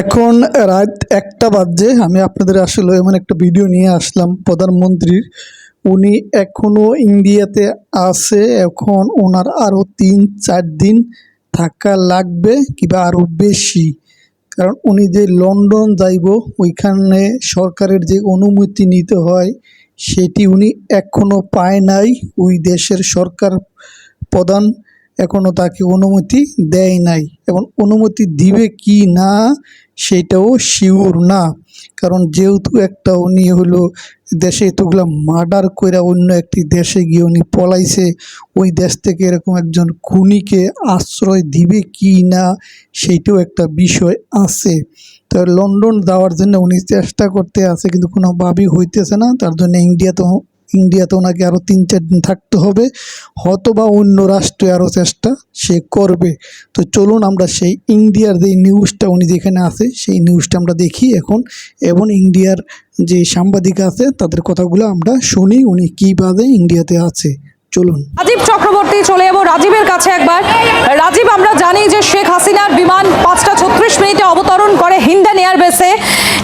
এখন রাত একটা বাজে, আমি আপনাদের আসলে এমন একটা ভিডিও নিয়ে আসলাম। প্রধানমন্ত্রীর, উনি এখনও ইন্ডিয়াতে আছে, এখন ওনার আরও তিন চার দিন থাকা লাগবে কিবা আরও বেশি। কারণ উনি যে লন্ডন যাইব, ওইখানে সরকারের যে অনুমতি নিতে হয়, সেটি উনি এখনও পায় নাই। ওই দেশের সরকার প্রধান এখনও তাকে অনুমতি দেয় নাই। এবং অনুমতি দিবে কি না সেটাও শিওর না। কারণ যেহেতু একটা উনি হলো দেশে এতগুলা মার্ডার কইরা অন্য একটি দেশে গিয়ে উনি পলাইছে, ওই দেশ থেকে এরকম একজন খুনিকে আশ্রয় দিবে কি না, সেইটাও একটা বিষয় আছে। তো লন্ডন যাওয়ার জন্য উনি চেষ্টা করতে আছে, কিন্তু কোনোভাবেই হইতেছে না। তার জন্য ইন্ডিয়াতে ইন্ডিয়াতে ওনাকে আরও তিন, চার দিন থাকতে হবে হয়তো বা অন্য রাষ্ট্রে আরও চেষ্টা সে করবে। তো চলুন আমরা সেই ইন্ডিয়ার যে নিউজটা উনি যেখানে আছে, সেই নিউজটা আমরা দেখি এখন, এবং ইন্ডিয়ার যে সাংবাদিক আছে, তাদের কথাগুলো আমরা শুনি, উনি কী কীভাবে ইন্ডিয়াতে আছে। চলুন। রাজীব চলে যাব রাজীবের কাছে একবার। রাজীব, আমরা জানি যে শেখ হাসিনার বিমান পাঁচটা ছত্রিশ মিনিটে অবতরণ করে হিন্দান এয়ারবেসে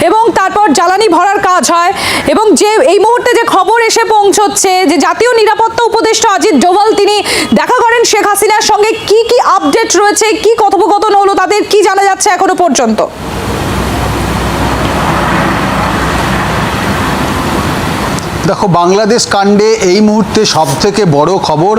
এবং তারপর জ্বালানি ভরার কাজ হয় এবং যে এই মুহূর্তে যে খবর এসে পৌঁছচ্ছে যে জাতীয় নিরাপত্তা উপদেষ্টা অজিত ডোভাল, তিনি দেখা করেন শেখ হাসিনার সঙ্গে কি কি আপডেট রয়েছে, কি কথোপকথন হলো, তাদের কি জানা যাচ্ছে এখনও পর্যন্ত? দেখো, বাংলাদেশ কাণ্ডে এই মুহূর্তে সবথেকে বড় খবর,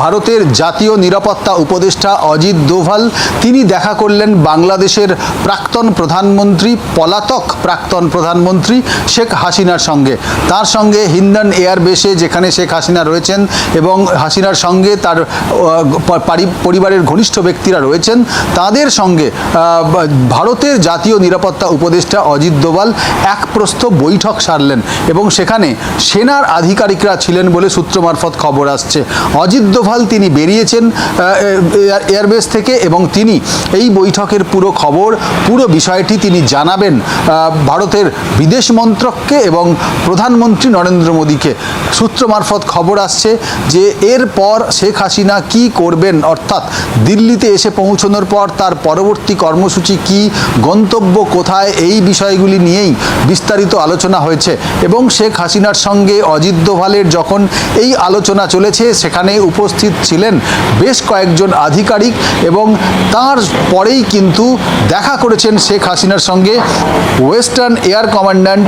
ভারতের জাতীয় নিরাপত্তা উপদেষ্টা অজিত দোভাল। তিনি দেখা করলেন বাংলাদেশের প্রাক্তন প্রধানমন্ত্রী, পলাতক প্রাক্তন প্রধানমন্ত্রী শেখ হাসিনার সঙ্গে। তার সঙ্গে হিন্দান এয়ারবেসে যেখানে শেখ হাসিনা রয়েছেন এবং হাসিনার সঙ্গে তার পরিবারের ঘনিষ্ঠ ব্যক্তিরা রয়েছেন, তাদের সঙ্গে ভারতের জাতীয় নিরাপত্তা উপদেষ্টা অজিত দোভাল এক প্রস্থ বৈঠক সারলেন এবং সেখানে সেনার আধিকারিকরা ছিলেন বলে সূত্র মারফত খবর আসছে। অজিত দোভাল তিনি বেরিয়েছেন এয়ার- এয়ারবেস থেকে এবং তিনি এই বৈঠকের পুরো খবর, পুরো বিষয়টি তিনি জানাবেন ভারতের বিদেশ মন্ত্রককে এবং প্রধানমন্ত্রী নরেন্দ্র মোদীকে। সূত্র মারফত খবর আসছে যে এরপর শেখ হাসিনা কি করবেন, অর্থাৎ দিল্লিতে এসে পৌঁছানোর পর তার পরবর্তী কর্মসূচি কি, গন্তব্য কোথায়, এই বিষয়গুলি নিয়েই বিস্তারিত আলোচনা হয়েছে এবং শেখ হাসিনার সঙ্গে অজিত দোভালের যখন এই আলোচনা চলেছে, সেখানে উপস্থিত ছিলেন বেশ কয়েকজন আধিকারিক এবং তার পরেই কিন্তু দেখা করেছেন শেখ হাসিনার সঙ্গে western air commandant,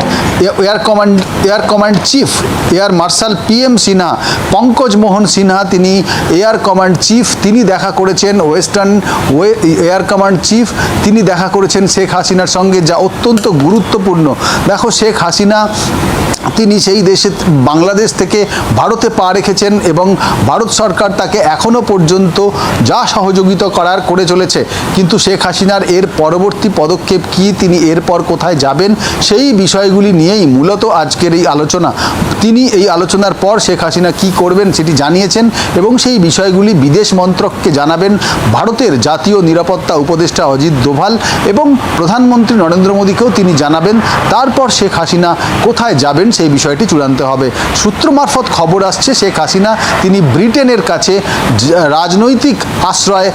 air command air command chief, air marshal P M Sinha, Pankaj Mohan Sinha তিনি, এয়ার কমান্ড চিফ তিনি দেখা করেছেন, western way, air command chief তিনি দেখা করেছেন শেখ হাসিনার সঙ্গে, যা অত্যন্ত গুরুত্বপূর্ণ। দেখো শেখ হাসিনা, তিনি সেই দেশে বাংলাদেশ থেকে ভারতে পা রেখেছেন এবং ভারত সরকার তাকে এখনও পর্যন্ত যা সহযোগিতা করার করে চলেছে, কিন্তু শেখ হাসিনার এর পরবর্তী পদক্ষেপ কি, তিনি এরপর কোথায় যাবেন, সেই বিষয়গুলি নিয়েই মূলত আজকের এই আলোচনা। তিনি এই আলোচনার পর শেখ হাসিনা কি করবেন সেটি জানিয়েছেন এবং সেই বিষয়গুলি বিদেশ মন্ত্রককে জানাবেন ভারতের জাতীয় নিরাপত্তা উপদেষ্টা অজিত দোভাল এবং প্রধানমন্ত্রী নরেন্দ্র মোদীকেও তিনি জানাবেন। তারপর শেখ হাসিনা কোথায় যাবেন সেই বিষয়টি চূড়ান্ত হবে। সূত্র মারফত খবর আসছে, শেখ হাসিনা তিনি ব্রিটেনের কাছে রাজনৈতিক আশ্রয়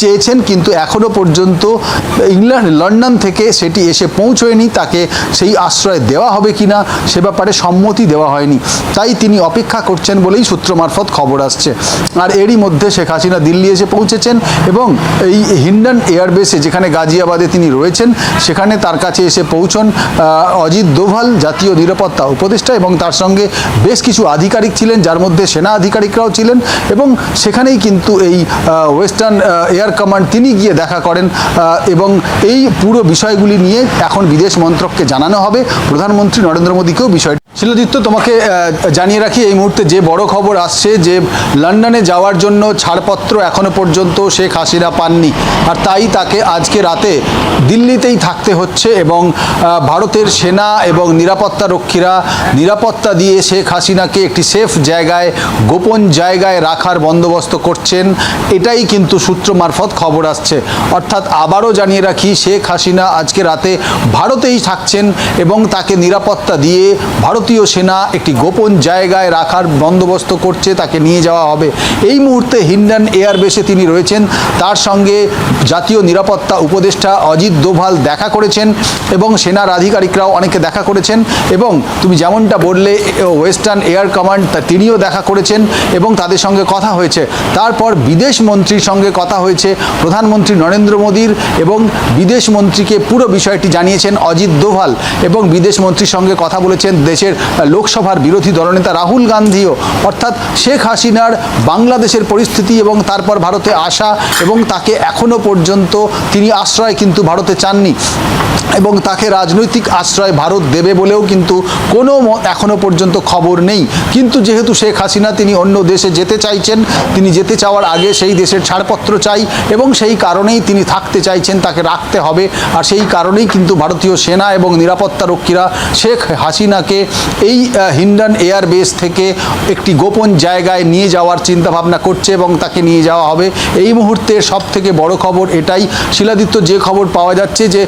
চেয়েছেন, কিন্তু এখনও পর্যন্ত ইংল্যান্ড, লন্ডন থেকে সেটি এসে পৌঁছয়নি। তাকে সেই আশ্রয় দেওয়া হবে কিনা সে ব্যাপারে সম্মতি দেওয়া হয়নি। তাই তিনি অপেক্ষা করছেন বলেই সূত্র মারফত খবর আসছে। আর এরই মধ্যে শেখ হাসিনা দিল্লি এসে পৌঁছেছেন এবং এই হিন্ডন এয়ারবেসে যেখানে গাজিয়াবাদে তিনি রয়েছেন, সেখানে তার কাছে এসে পৌঁছন অজিত দোভাল, জাতীয় নিরাপত্তা উপদেষ্টা এবং তার সঙ্গে বেশ কিছু আধিকারিক ছিলেন, যার মধ্যে সেনা আধিকারিকরাও ছিলেন এবং সেখানেই কিন্তু এই ওয়েস্টার্ন এয়ার কমান্ড তিনি গিয়ে দেখা করেন এবং এই পুরো বিষয়গুলি নিয়ে এখন বিদেশ মন্ত্রককে জানানো হবে। প্রধানমন্ত্রী নরেন্দ্র মোদীকেও বিষয়টি শিলদিত্য, তোমাকে জানিয়ে রাখি, এই মুহূর্তে যে বড় খবর আসছে যে লন্ডনে যাওয়ার জন্য ছাড়পত্র এখনও পর্যন্ত শেখ হাসিনা পাননি। আর তাই তাকে আজকে রাতে দিল্লিতেই থাকতে হচ্ছে এবং ভারতের সেনা এবং নিরাপত্তা রক্ষীরা নিরাপত্তা দিয়ে শেখ হাসিনাকে একটি সেফ জায়গায়, গোপন জায়গায় রাখার বন্দোবস্ত করছেন। এটাই কিন্তু সূত্র মারফত খবর আসছে। অর্থাৎ আবারও জানিয়ে রাখি, শেখ হাসিনা আজকে রাতে ভারতেই থাকছেন এবং তাকে নিরাপত্তা দিয়ে ভারত ভারতীয় সেনা একটি গোপন জায়গায় রাখার বন্দোবস্ত করছে, তাকে নিয়ে যাওয়া হবে। এই মুহূর্তে হিন্ডান এয়ারবেসে তিনি রয়েছেন। তার সঙ্গে জাতীয় নিরাপত্তা উপদেষ্টা অজিত দোভাল দেখা করেছেন এবং সেনার আধিকারিকরাও অনেকে দেখা করেছেন এবং তুমি যেমনটা বললে ওয়েস্টার্ন এয়ার কমান্ড তিনিও দেখা করেছেন এবং তাদের সঙ্গে কথা হয়েছে। তারপর বিদেশ মন্ত্রীর সঙ্গে কথা হয়েছে প্রধানমন্ত্রী নরেন্দ্র মোদীর এবং বিদেশ মন্ত্রীকে পুরো বিষয়টি জানিয়েছেন অজিত দোভাল এবং বিদেশ মন্ত্রীর সঙ্গে কথা বলেছেন দেশের লোকসভার বিরোধী দলনেতা রাহুল গান্ধীও, অর্থাৎ শেখ হাসিনার বাংলাদেশের পরিস্থিতি এবং তারপর ভারতে আসা এবং তাকে এখনও পর্যন্ত তিনি আশ্রয় কিন্তু ভারতে চাননি এবং তাকে রাজনৈতিক আশ্রয় ভারত দেবে বলেও কিন্তু কোনো ম- এখনও পর্যন্ত খবর নেই। কিন্তু যেহেতু শেখ হাসিনা তিনি অন্য দেশে যেতে চাইছেন, তিনি যেতে চাওয়ার আগে সেই দেশের ছাড়পত্র চাই এবং সেই কারণেই তিনি থাকতে চাইছেন, তাকে রাখতে হবে। আর সেই কারণেই কিন্তু ভারতীয় সেনা এবং নিরাপত্তা রক্ষীরা শেখ হাসিনাকে এই হিন্ডান এয়ারবেস থেকে একটি গোপন জায়গায় নিয়ে যাওয়ার চিন্তা ভাবনা করছে এবং তাকে নিয়ে যাওয়া হবে। এই মুহূর্তে সব থেকে বড় খবর এটাই। শিলাদিত্য যে খবর পাওয়া যাচ্ছে যে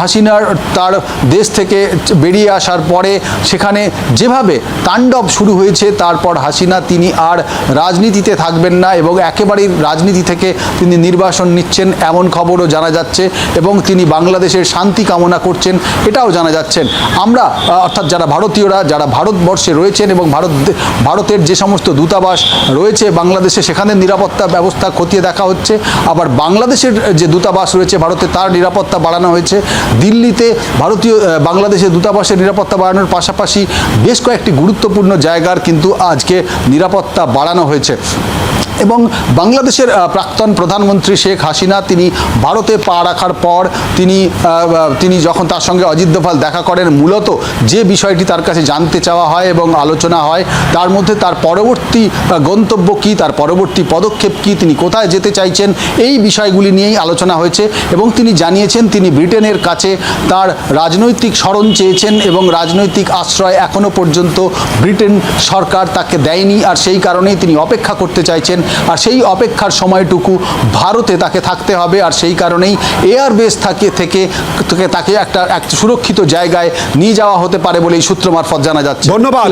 হাসিনার তার দেশ থেকে বেরিয়ে আসার পরে সেখানে যেভাবে তাণ্ডব শুরু হয়েছে, তারপর হাসিনা তিনি আর রাজনীতিতে থাকবেন না এবং একেবারেই রাজনীতি থেকে তিনি নির্বাসন নিচ্ছেন এমন খবরও জানা যাচ্ছে এবং তিনি বাংলাদেশের শান্তি কামনা করছেন, এটাও জানা যাচ্ছেন আমরা অর্থাৎ যারা ভারতীয়রা যারা ভারতবর্ষে রয়েছেন এবং ভারত ভারতের যে সমস্ত দূতাবাস রয়েছে বাংলাদেশে সেখানে নিরাপত্তা ব্যবস্থা খতিয়ে দেখা হচ্ছে। আবার বাংলাদেশের যে দূতাবাস রয়েছে ভারতে, তার নিরাপত্তা বাড়ানো হয়েছে। দিল্লিতে ভারতীয় বাংলাদেশের দূতাবাসের নিরাপত্তা বাড়ানোর পাশাপাশি বেশ কয়েকটি গুরুত্বপূর্ণ জায়গার কিন্তু আজকে নিরাপত্তা বাড়ানো হয়েছে। এবং বাংলাদেশের প্রাক্তন প্রধানমন্ত্রী শেখ হাসিনা, তিনি ভারতে পা রাখার পর তিনি তিনি যখন তার সঙ্গে অজিত দোভাল দেখা করেন, মূলত যে বিষয়টি তার কাছে জানতে চাওয়া হয় এবং আলোচনা হয়, তার মধ্যে তার পরবর্তী গন্তব্য কী, তার পরবর্তী পদক্ষেপ কী, তিনি কোথায় যেতে চাইছেন, এই বিষয়গুলি নিয়েই আলোচনা হয়েছে এবং তিনি জানিয়েছেন তিনি ব্রিটেনের কাছে তার রাজনৈতিক স্মরণ চেয়েছেন এবং রাজনৈতিক আশ্রয় এখনও পর্যন্ত ব্রিটেন সরকার তাকে দেয়নি আর সেই কারণেই তিনি অপেক্ষা করতে চাইছেন আর সেই অপেক্ষার সময়টুকু ভারতে তাকে থাকতে হবে আর সেই কারণেই এয়ারবেস থাকে, থেকে তাকে একটা এক সুরক্ষিত জায়গায় নিয়ে যাওয়া হতে পারে বলে এই সূত্র মারফত জানা যাচ্ছে। ধন্যবাদ।